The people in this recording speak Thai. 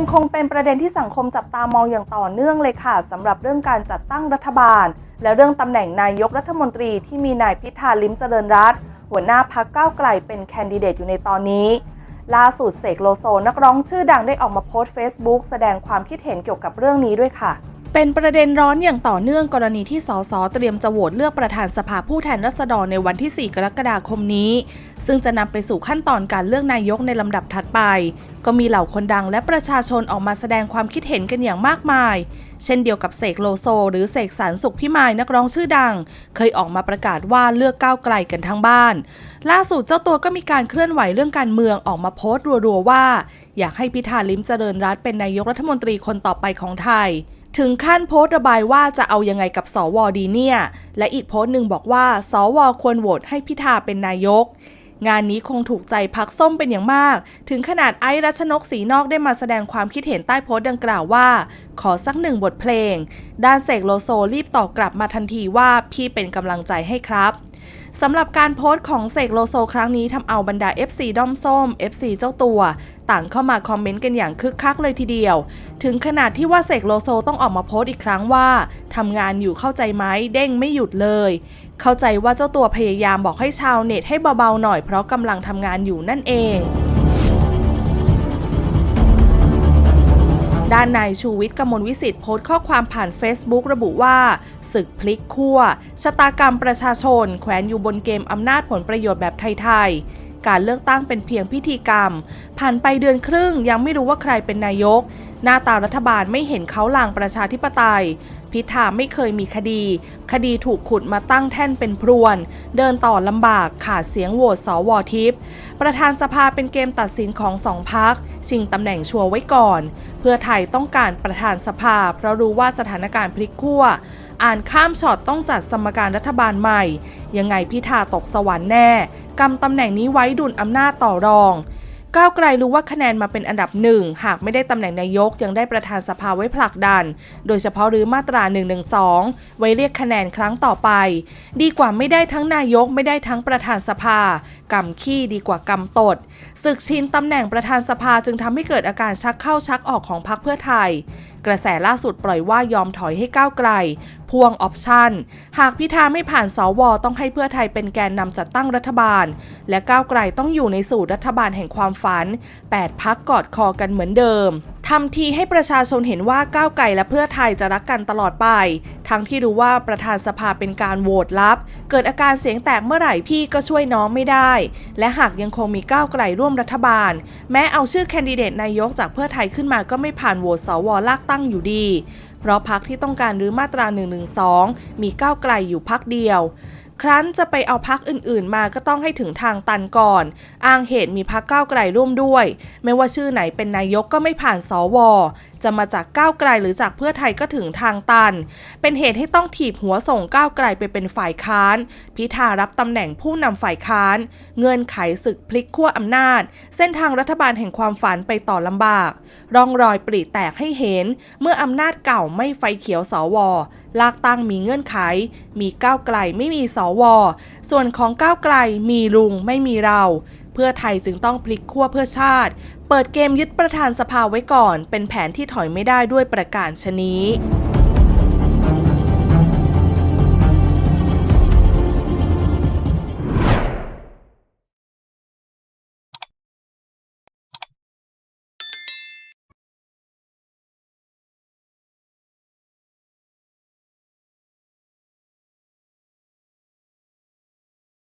ังคงเป็นประเด็นที่สังคมจับตามองอย่างต่อเนื่องเลยค่ะสำหรับเรื่องการจัดตั้งรัฐบาล และเรื่องตำแหน่งนายกรัฐมนตรีที่มีนายพิธาลิ้มเจริญรัตน์หัวหน้าพักก้าวไกลเป็นแคนดิเดตอยู่ในตอนนี้ ล่าสุดเสกโลโซนักร้องชื่อดังได้ออกมาโพสต์ Facebook แสดงความคิดเห็นเกี่ยวกับเรื่องนี้ด้วยค่ะเป็นประเด็นร้อนอย่างต่อเนื่องกรณีที่สสเตรียมจะโหวตเลือกประธานสภาผู้แทนราษฎรในวันที่ 4 กรกฎาคมนี้ ซึ่งจะนำไปสู่ขั้นตอนการเลือกนายกในลำดับถัดไป ก็มีเหล่าคนดังและประชาชนออกมาแสดงความคิดเห็นกันอย่างมากมาย เช่นเดียวกับเสกโลโซ หรือเสกสรรสุขพิมายนักร้องชื่อดัง เคยออกมาประกาศว่าเลือกก้าวไกลกันทั้งบ้าน ล่าสุดเจ้าตัวก็มีการเคลื่อนไหวเรื่องการเมืองออกมาโพสต์รัวๆว่า อยากให้พิธาลิ้มเจริญรัตเป็นนายกรัฐมนตรีคนต่อไปของไทยถึงขั้นโพสต์ระบายว่าจะเอายังไงกับสวดีเนี่ย และอีกโพสต์หนึ่งบอกว่า สวควรโหวตให้พิธาเป็นนายก งานนี้คงถูกใจพักส้มเป็นอย่างมาก ถึงขนาดไอ้รัชนกสีนอกได้มาแสดงความคิดเห็นใต้โพสต์ดังกล่าวว่า ขอสักหนึ่งบทเพลง ด้านเสกโลโซรีบตอบกลับมาทันทีว่าพี่เป็นกำลังใจให้ครับสำหรับการโพสต์ของเสกโลโซครั้งนี้ทำเอาบรรดา FC ด้อมส้ม FC เจ้าตัว ต่างเข้ามาคอมเมนต์กันอย่างคึกคักเลยทีเดียว ถึงขนาดที่ว่าเสกโลโซต้องออกมาโพสต์อีกครั้งว่าทำงานอยู่เข้าใจไหมเด้งไม่หยุดเลย เข้าใจว่าเจ้าตัวพยายามบอกให้ชาวเน็ตให้เบาๆหน่อยเพราะกำลังทำงานอยู่นั่นเองด้านนายชูวิทย์กมลวิสิทธิ์โพสต์ข้อความผ่าน Facebook ระบุว่า ศึกพลิกขั้วชะตากรรมประชาชน แขวนอยู่บนเกมอำนาจผลประโยชน์แบบไทยๆ การเลือกตั้งเป็นเพียงพิธีกรรม ผ่านไปเดือนครึ่งยังไม่รู้ว่าใครเป็นนายก หน้าตารัฐบาลไม่เห็นเขาลางประชาธิปไตย พิธาไม่เคยมีคดี คดีถูกขุดมาตั้งแท่นเป็นพรวน เดินต่อลำบากขาดเสียงโหวตสวทิพย์ประธานสภาเป็นเกมตัดสินของสองพักชิงตำแหน่งชัวร์ไว้ก่อน เพื่อไทยต้องการประธานสภา เพราะรู้ว่าสถานการณ์พลิกขั้วอ่านข้ามช็อตต้องจัดสมการรัฐบาลใหม่ ยังไงพิธาตกสวรรค์แน่กำตำแหน่งนี้ไว้ดุลอำนาจต่อรอง ก้าวไกลรู้ว่าคะแนนมาเป็นอันดับหนึ่งหากไม่ได้ตำแหน่งนายกยังได้ประธานสภาไว้ผลักดัน โดยเฉพาะหรือมาตรา1นึไว้เรียกคะแนนครั้งต่อไป ดีกว่าไม่ได้ทั้งนายกไม่ได้ทั้งประธานสภากำขี้ดีกว่ากำตดศึกชินตำแหน่งประธานสภาจึงทำให้เกิดอาการชักเข้าชักออกของพรรคเพื่อไทย กระแสล่าสุดปล่อยว่ายอมถอยให้ก้าวไกล พ่วงออปชันหากพิธาไม่ผ่านสวต้องให้เพื่อไทยเป็นแกนนำจัดตั้งรัฐบาล และก้าวไกลต้องอยู่ในสูตรรัฐบาลแห่งความฝัน 8พักกอดคอกันเหมือนเดิม ทำทีให้ประชาชนเห็นว่าก้าวไกลและเพื่อไทยจะรักกันตลอดไป ทั้งที่รู้ว่าประธานสภาเป็นการโหวตลับ เกิดอาการเสียงแตกเมื่อไหร่พี่ก็ช่วยน้องไม่ได้ และหากยังคงมีก้าวไกลร่วมรัฐบาล แม้เอาชื่อแคนดิเดตนายกจากเพื่อไทยขึ้นมาก็ไม่ผ่านโหวตสวลากตั้งอยู่ดี เพราะพักที่ต้องการรื้อมาตรา112มีก้าวไกลอยู่พักเดียว ครั้นจะไปเอาพักอื่นๆ มาก็ต้องให้ถึงทางตันก่อน อ้างเหตุมีพักก้าวไกลร่วมด้วย ไม่ว่าชื่อไหนเป็นนายกก็ไม่ผ่านสว จะมาจากก้าวไกลหรือจากเพื่อไทยก็ถึงทางตัน เป็นเหตุให้ต้องถีบหัวส่งก้าวไกลไปเป็นฝ่ายค้าน พิธารับตำแหน่งผู้นำฝ่ายค้าน เงื่อนไขศึกพลิกขั้วอำนาจ เส้นทางรัฐบาลแห่งความฝันไปต่อลำบาก ร่องรอยปริแตกให้เห็น เมื่ออำนาจเก่าไม่ไฟเขียวสวลากตั้งมีเงื่อนไข มีก้าวไกลไม่มีสว ส่วนของก้าวไกลมีลุงไม่มีเรา เพื่อไทยจึงต้องพลิกขั้วเพื่อชาติ เปิดเกมยึดประธานสภาไว้ก่อน เป็นแผนที่ถอยไม่ได้ด้วยประการชนี้